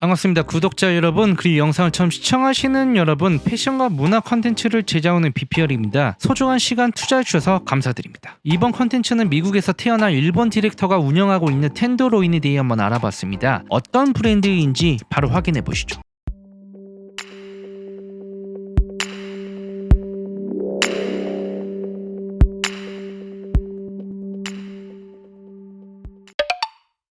반갑습니다. 구독자 여러분, 그리고 영상을 처음 시청하시는 여러분, 패션과 문화 컨텐츠를 제작하는 BPR입니다. 소중한 시간 투자해 주셔서 감사드립니다. 이번 컨텐츠는 미국에서 태어난 일본 디렉터가 운영하고 있는 텐도로인에 대해 한번 알아봤습니다. 어떤 브랜드인지 바로 확인해 보시죠.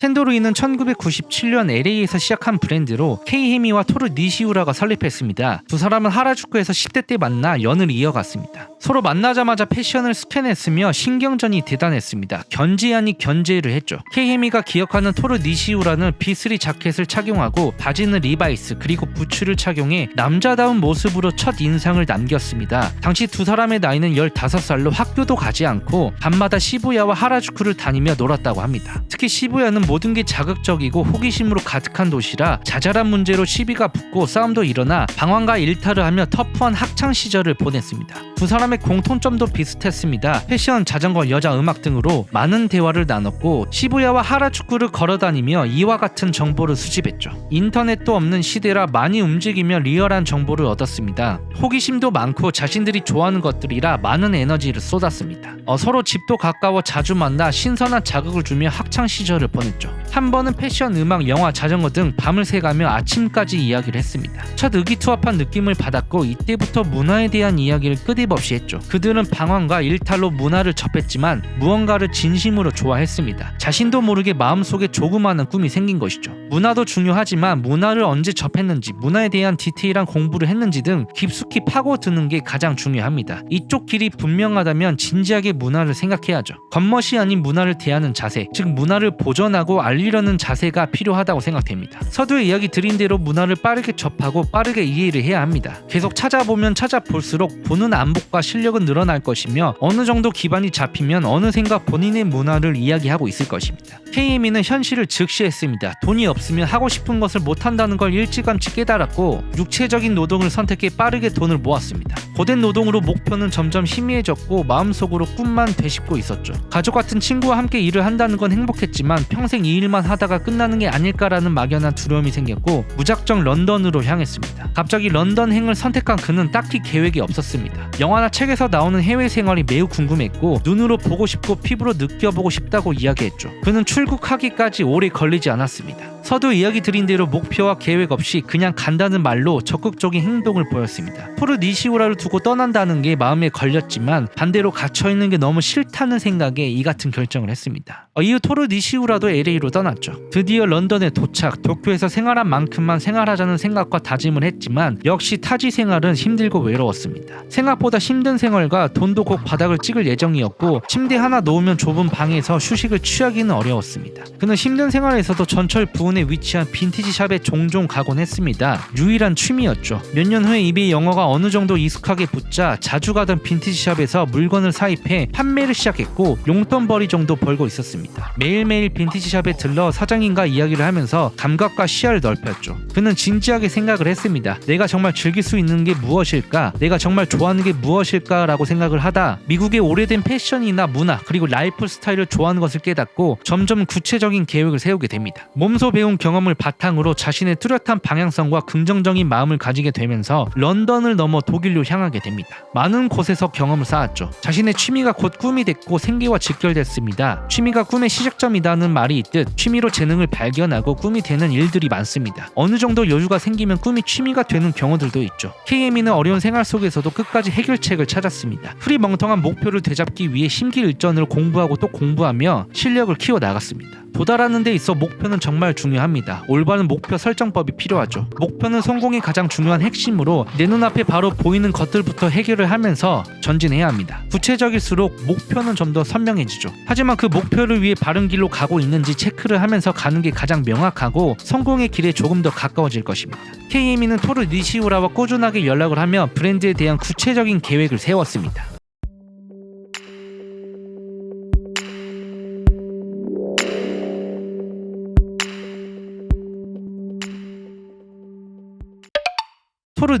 텐도루이는 1997년 LA에서 시작한 브랜드로 케이헤미와 토르 니시우라가 설립했습니다. 두 사람은 하라주쿠에서 10대 때 만나 연을 이어갔습니다. 서로 만나자마자 패션을 스캔했으며 신경전이 대단했습니다. 견제 아니 견제를 했죠. 케이헤미가 기억하는 토르 니시우라는 B3 자켓을 착용하고 바지는 리바이스 그리고 부츠를 착용해 남자다운 모습으로 첫 인상을 남겼습니다. 당시 두 사람의 나이는 15살로 학교도 가지 않고 밤마다 시부야와 하라주쿠를 다니며 놀았다고 합니다. 특히 시부야는 모든 게 자극적이고 호기심으로 가득한 도시라 자잘한 문제로 시비가 붙고 싸움도 일어나 방황과 일탈을 하며 터프한 학창 시절을 보냈습니다. 두 사람의 공통점도 비슷했습니다. 패션, 자전거, 여자, 음악 등으로 많은 대화를 나눴고 시부야와 하라주쿠를 걸어다니며 이와 같은 정보를 수집했죠. 인터넷도 없는 시대라 많이 움직이며 리얼한 정보를 얻었습니다. 호기심도 많고 자신들이 좋아하는 것들이라 많은 에너지를 쏟았습니다. 어, 서로 집도 가까워 자주 만나 신선한 자극을 주며 학창 시절을 보냈죠. 한 번은 패션, 음악, 영화, 자전거 등 밤을 새가며 아침까지 이야기를 했습니다. 첫 의기투합한 느낌을 받았고 이때부터 문화에 대한 이야기를 끊임없이 했죠. 그들은 방황과 일탈로 문화를 접했지만 무언가를 진심으로 좋아했습니다. 자신도 모르게 마음속에 조그마한 꿈이 생긴 것이죠. 문화도 중요하지만 문화를 언제 접했는지, 문화에 대한 디테일한 공부를 했는지 등 깊숙이 파고드는 게 가장 중요합니다. 이쪽 길이 분명하다면 진지하게 문화를 생각해야죠. 겉멋이 아닌 문화를 대하는 자세, 즉 문화를 보존하고 알리려는 자세가 필요하다고 생각됩니다. 서두에 이야기 드린 대로 문화를 빠르게 접하고 빠르게 이해를 해야 합니다. 계속 찾아보면 찾아볼수록 보는 안 목과 실력은 늘어날 것이며 어느 정도 기반이 잡히면 어느샌가 본인의 문화를 이야기하고 있을 것입니다. KM이는 현실을 즉시했습니다. 돈이 없으면 하고 싶은 것을 못한다는 걸 일찌감치 깨달았고 육체적인 노동을 선택해 빠르게 돈을 모았습니다. 고된 노동으로 목표는 점점 희미해졌고 마음속으로 꿈만 되씹고 있었죠. 가족 같은 친구와 함께 일을 한다는 건 행복했지만 평생 이 일만 하다가 끝나는 게 아닐까라는 막연한 두려움이 생겼고 무작정 런던으로 향했습니다. 갑자기 런던행을 선택한 그는 딱히 계획이 없었습니다. 영화나 책에서 나오는 해외 생활이 매우 궁금했고 눈으로 보고 싶고 피부로 느껴보고 싶다고 이야기했죠. 그는 출국하기까지 오래 걸리지 않았습니다. 서두 이야기 드린 대로 목표와 계획 없이 그냥 간다는 말로 적극적인 행동을 보였습니다. 포르 니시우라를 두고 떠난다는 게 마음에 걸렸지만 반대로 갇혀 있는 게 너무 싫다는 생각에 이 같은 결정을 했습니다. 어, 이후 토르 니시우라도 LA로 떠났죠. 드디어 런던에 도착, 도쿄에서 생활한 만큼만 생활하자는 생각과 다짐을 했지만 역시 타지 생활은 힘들고 외로웠습니다. 생각보다 힘든 생활과 돈도 곧 바닥을 찍을 예정이었고 침대 하나 놓으면 좁은 방에서 휴식을 취하기는 어려웠습니다. 그는 힘든 생활에서도 전철 부 근에 위치한 빈티지 샵에 종종 가곤 했습니다. 유일한 취미였죠. 몇 년 후에 입에 영어가 어느 정도 익숙하게 붙자 자주 가던 빈티지 샵에서 물건을 사입해 판매를 시작했고 용돈벌이 정도 벌고 있었습니다. 매일매일 빈티지 샵에 들러 사장님과 이야기를 하면서 감각과 시야를 넓혔죠. 그는 진지하게 생각을 했습니다. 내가 정말 즐길 수 있는 게 무엇일까? 내가 정말 좋아하는 게 무엇일까라고 생각을 하다 미국의 오래된 패션이나 문화 그리고 라이프 스타일을 좋아하는 것을 깨닫고 점점 구체적인 계획을 세우게 됩니다. 몸소 배운 경험을 바탕으로 자신의 뚜렷한 방향성과 긍정적인 마음을 가지게 되면서 런던을 넘어 독일로 향하게 됩니다. 많은 곳에서 경험을 쌓았죠. 자신의 취미가 곧 꿈이 됐고 생계와 직결됐습니다. 취미가 꿈의 시작점이라는 말이 있듯 취미로 재능을 발견하고 꿈이 되는 일들이 많습니다. 어느 정도 여유가 생기면 꿈이 취미가 되는 경우들도 있죠. KM이는 어려운 생활 속에서도 끝까지 해결책을 찾았습니다. 흐리멍텅한 목표를 되잡기 위해 심기일전을 공부하고 또 공부하며 실력을 키워 나갔습니다. 도달하는 데 있어 목표는 정말 중요합니다. 올바른 목표 설정법이 필요하죠. 목표는 성공의 가장 중요한 핵심으로 내 눈앞에 바로 보이는 것들부터 해결을 하면서 전진해야 합니다. 구체적일수록 목표는 좀 더 선명해지죠. 하지만 그 목표를 위해 바른 길로 가고 있는지 체크를 하면서 가는 게 가장 명확하고 성공의 길에 조금 더 가까워질 것입니다. KM이는 토르 니시우라와 꾸준하게 연락을 하며 브랜드에 대한 구체적인 계획을 세웠습니다.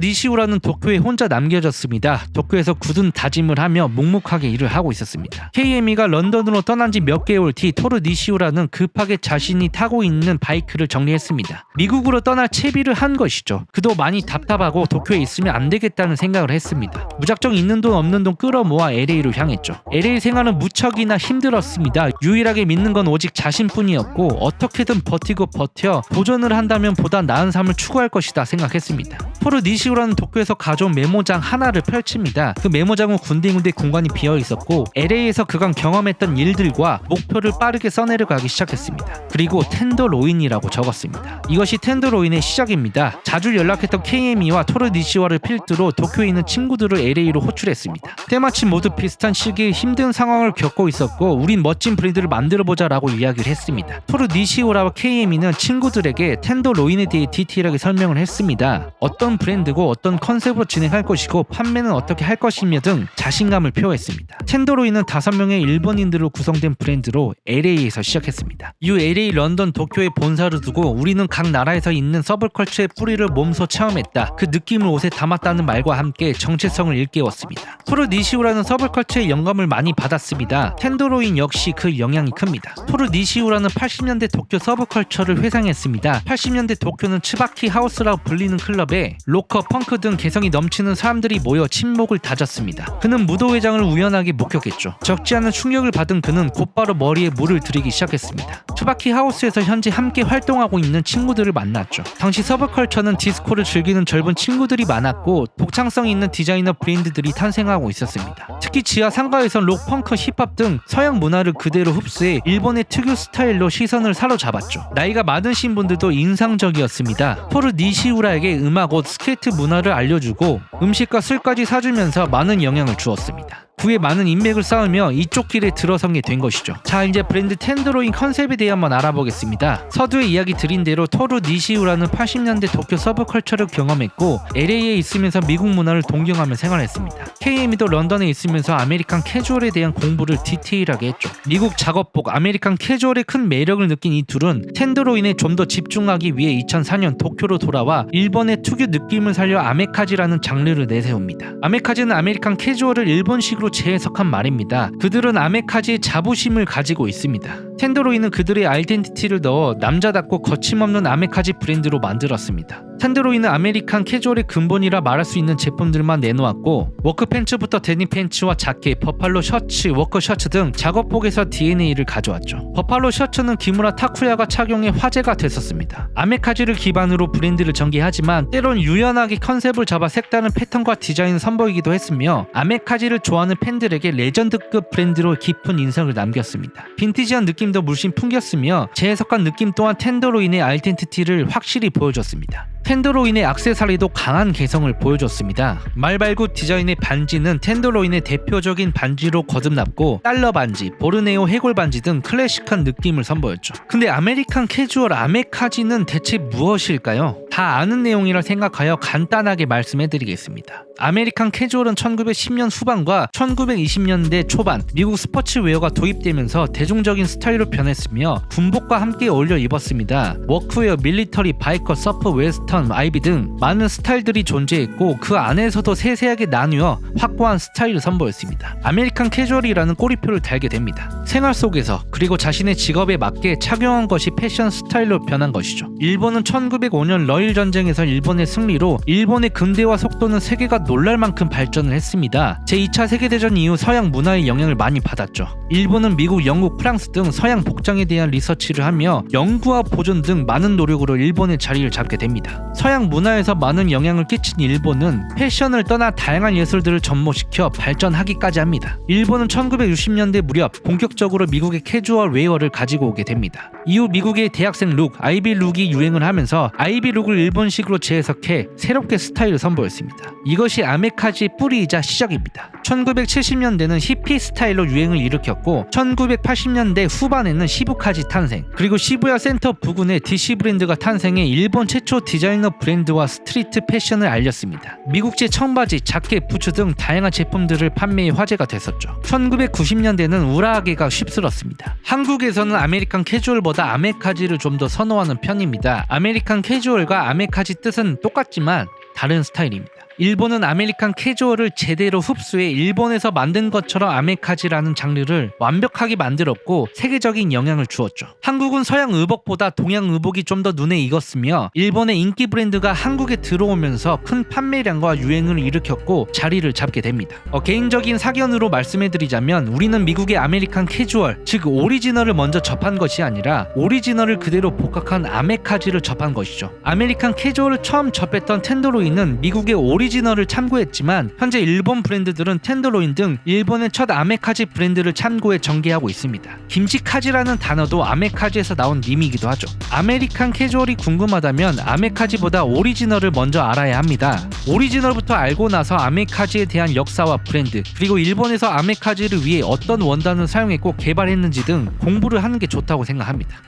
니시우라는 도쿄에 혼자 남겨졌습니다. 도쿄에서 굳은 다짐을 하며 묵묵하게 일을 하고 있었습니다. KM이가 런던으로 떠난 지 몇 개월 뒤 토르 니시우라는 급하게 자신이 타고 있는 바이크를 정리했습니다. 미국으로 떠날 채비를 한 것이죠. 그도 많이 답답하고 도쿄에 있으면 안 되겠다는 생각을 했습니다. 무작정 있는 돈 없는 돈 끌어모아 LA로 향했죠. LA 생활은 무척이나 힘들었습니다. 유일하게 믿는 건 오직 자신뿐이었고 어떻게든 버티고 버텨 도전을 한다면 보다 나은 삶을 추구할 것이다 생각했습니다. 토르 니시 우라는 도쿄에서 가져온 메모장 하나를 펼칩니다. 그 메모장은 군데군데 공간이 비어 있었고 LA에서 그간 경험했던 일들과 목표를 빠르게 써내려 가기 시작했습니다. 그리고 텐더 로인이라고 적었습니다. 이것이 텐더 로인의 시작입니다. 자주 연락했던 KM이와 토르 니시와를 필두로 도쿄에 있는 친구들을 LA로 호출했습니다. 때마침 모두 비슷한 시기에 힘든 상황을 겪고 있었고 우린 멋진 브랜드를 만들어보자라고 이야기를 했습니다. 토르 니시오라와 KM이는 친구들에게 텐더 로인에 대해 디테일하게 설명을 했습니다. 어떤 브랜드 고 어떤 컨셉으로 진행할 것이고 판매는 어떻게 할 것이며 등 자신감을 표했습니다. 텐더로인은 다섯 명의 일본인들로 구성된 브랜드로 LA에서 시작했습니다. 이후 LA, 런던, 도쿄에 본사를 두고 우리는 각 나라에서 있는 서브컬처의 뿌리를 몸소 체험했다. 그 느낌을 옷에 담았다는 말과 함께 정체성을 일깨웠습니다. 토르 니시우라는 서브컬처의 영감을 많이 받았습니다. 텐더로인 역시 그 영향이 큽니다. 토르 니시우라는 80년대 도쿄 서브컬처를 회상했습니다. 80년대 도쿄는 츠바키 하우스라고 불리는 클럽에 로커, 펑크 등 개성이 넘치는 사람들이 모여 친목을 다졌습니다. 그는 무도회장을 우연하게 목격했죠. 적지 않은 충격을 받은 그는 곧바로 머리에 물을 들이기 시작했습니다. 츠바키 하우스에서 현재 함께 활동하고 있는 친구들을 만났죠. 당시 서브컬처는 디스코를 즐기는 젊은 친구들이 많았고 독창성 있는 디자이너 브랜드들이 탄생하고 있었습니다. 특히 지하 상가에선 록, 펑크, 힙합 등 서양 문화를 그대로 흡수해 일본의 특유 스타일로 시선을 사로잡았죠. 나이가 많으신 분들도 인상적이었습니다. 토르 니시우라에게 음악, 옷, 스케이트 문화를 알려주고 음식과 술까지 사주면서 많은 영향을 주었습니다. 후에 많은 인맥을 쌓으며 이쪽 길에 들어서게 된 것이죠. 자 이제 브랜드 텐드로인 컨셉에 대해 한번 알아보겠습니다. 서두에 이야기 드린 대로 토르 니시우라는 80년대 도쿄 서브컬처를 경험했고 LA에 있으면서 미국 문화를 동경하며 생활했습니다. KM이도 런던에 있으면서 아메리칸 캐주얼에 대한 공부를 디테일하게 했죠. 미국 작업복 아메리칸 캐주얼의 큰 매력을 느낀 이 둘은 텐드로인에 좀 더 집중하기 위해 2004년 도쿄로 돌아와 일본의 특유 느낌을 살려 아메카지라는 장르를 내세웁니다. 아메카지는 아메리칸 캐주얼을 일본식으로 재해석한 말입니다. 그들은 아메카지의 자부심을 가지고 있습니다. 텐드로인은 그들의 아이덴티티를 넣어 남자답고 거침없는 아메카지 브랜드로 만들었습니다. 텐드로인은 아메리칸 캐주얼의 근본이라 말할 수 있는 제품들만 내놓았고 워크 팬츠부터 데님 팬츠와 자켓, 버팔로 셔츠, 워커 셔츠 등 작업복에서 DNA를 가져왔죠. 버팔로 셔츠는 기무라 타쿠야가 착용해 화제가 됐었습니다. 아메카지를 기반으로 브랜드를 전개하지만 때론 유연하게 컨셉을 잡아 색다른 패턴과 디자인을 선보이기도 했으며 아메카지를 좋아하는 팬들에게 레전드급 브랜드로 깊은 인상을 남겼습니다. 빈티지한 느낌도 물씬 풍겼으며 재해석한 느낌 또한 텐더로인의 아이덴티티를 확실히 보여줬습니다. 텐더로인의 악세사리도 강한 개성을 보여줬습니다. 말발굽 디자인의 반지는 텐더로인의 대표적인 반지로 거듭났고 달러 반지, 보르네오 해골 반지 등 클래식한 느낌을 선보였죠. 근데 아메리칸 캐주얼 아메카지는 대체 무엇일까요? 다 아는 내용이라 생각하여 간단하게 말씀해드리겠습니다. 아메리칸 캐주얼은 1910년 후반과 1920년대 초반 미국 스포츠웨어가 도입되면서 대중적인 스타일로 변했으며 군복과 함께 어울려 입었습니다. 워크웨어, 밀리터리, 바이커, 서프, 웨스턴, 아이비 등 많은 스타일들이 존재했고 그 안에서도 세세하게 나뉘어 확고한 스타일을 선보였습니다. 아메리칸 캐주얼이라는 꼬리표를 달게 됩니다. 생활 속에서 그리고 자신의 직업에 맞게 착용한 것이 패션 스타일로 변한 것이죠. 일본은 1905년 러일 전쟁에서 일본의 승리로 일본의 근대화 속도는 세계가 놀랄 만큼 발전을 했습니다. 제2차 세계대전 이후 서양 문화의 영향을 많이 받았죠. 일본은 미국, 영국, 프랑스 등 서양 복장에 대한 리서치를 하며 연구와 보존 등 많은 노력으로 일본의 자리를 잡게 됩니다. 서양 문화에서 많은 영향을 끼친 일본은 패션을 떠나 다양한 예술들을 접목시켜 발전하기까지 합니다. 일본은 1960년대 무렵 본격적으로 미국의 캐주얼 웨어를 가지고 오게 됩니다. 이후 미국의 대학생 룩, 아이비 룩이 유행을 하면서 아이비 룩을 일본식으로 재해석해 새롭게 스타일을 선보였습니다. 이것이 아메카지의 뿌리이자 시작입니다. 1970년대는 히피 스타일로 유행을 일으켰고 1980년대 후반에는 시부카지 탄생 그리고 시부야 센터 부근에 DC 브랜드가 탄생해 일본 최초 디자이너 브랜드와 스트리트 패션을 알렸습니다. 미국제 청바지, 자켓, 부츠 등 다양한 제품들을 판매해 화제가 됐었죠. 1990년대는 우라하게가 휩쓸었습니다. 한국에서는 아메리칸 캐주얼 보다 아메카지를 좀 더 선호하는 편입니다. 아메리칸 캐주얼과 아메카지 뜻은 똑같지만 다른 스타일입니다. 일본은 아메리칸 캐주얼을 제대로 흡수해 일본에서 만든 것처럼 아메카지라는 장르를 완벽하게 만들었고 세계적인 영향을 주었죠. 한국은 서양 의복보다 동양 의복이 좀 더 눈에 익었으며 일본의 인기 브랜드가 한국에 들어오면서 큰 판매량과 유행을 일으켰고 자리를 잡게 됩니다. 어, 개인적인 사견으로 말씀해드리자면 우리는 미국의 아메리칸 캐주얼 즉 오리지널을 먼저 접한 것이 아니라 오리지널을 그대로 복각한 아메카지를 접한 것이죠. 아메리칸 캐주얼을 처음 접했던 텐더로인은 미국의 오리 지널을 참고했지만 현재 일본 브랜드들은 텐더로인 등 일본의 첫 아메카지 브랜드를 참고해 전개하고 있습니다. 김치카지라는 단어도 아메카지에서 나온 밈이기도 하죠. 아메리칸 캐주얼이 궁금하다면 아메카지보다 오리지널을 먼저 알아야 합니다. 오리지널부터 알고 나서 아메카지에 대한 역사와 브랜드 그리고 일본에서 아메카지를 위해 어떤 원단을 사용했고 개발했는지 등 공부를 하는 게 좋다고 생각합니다.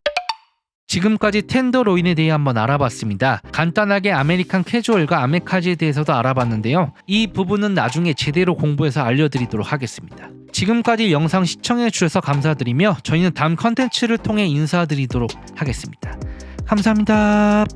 지금까지 텐더로인에 대해 한번 알아봤습니다. 간단하게 아메리칸 캐주얼과 아메카지에 대해서도 알아봤는데요. 이 부분은 나중에 제대로 공부해서 알려드리도록 하겠습니다. 지금까지 영상 시청해 주셔서 감사드리며 저희는 다음 컨텐츠를 통해 인사드리도록 하겠습니다. 감사합니다.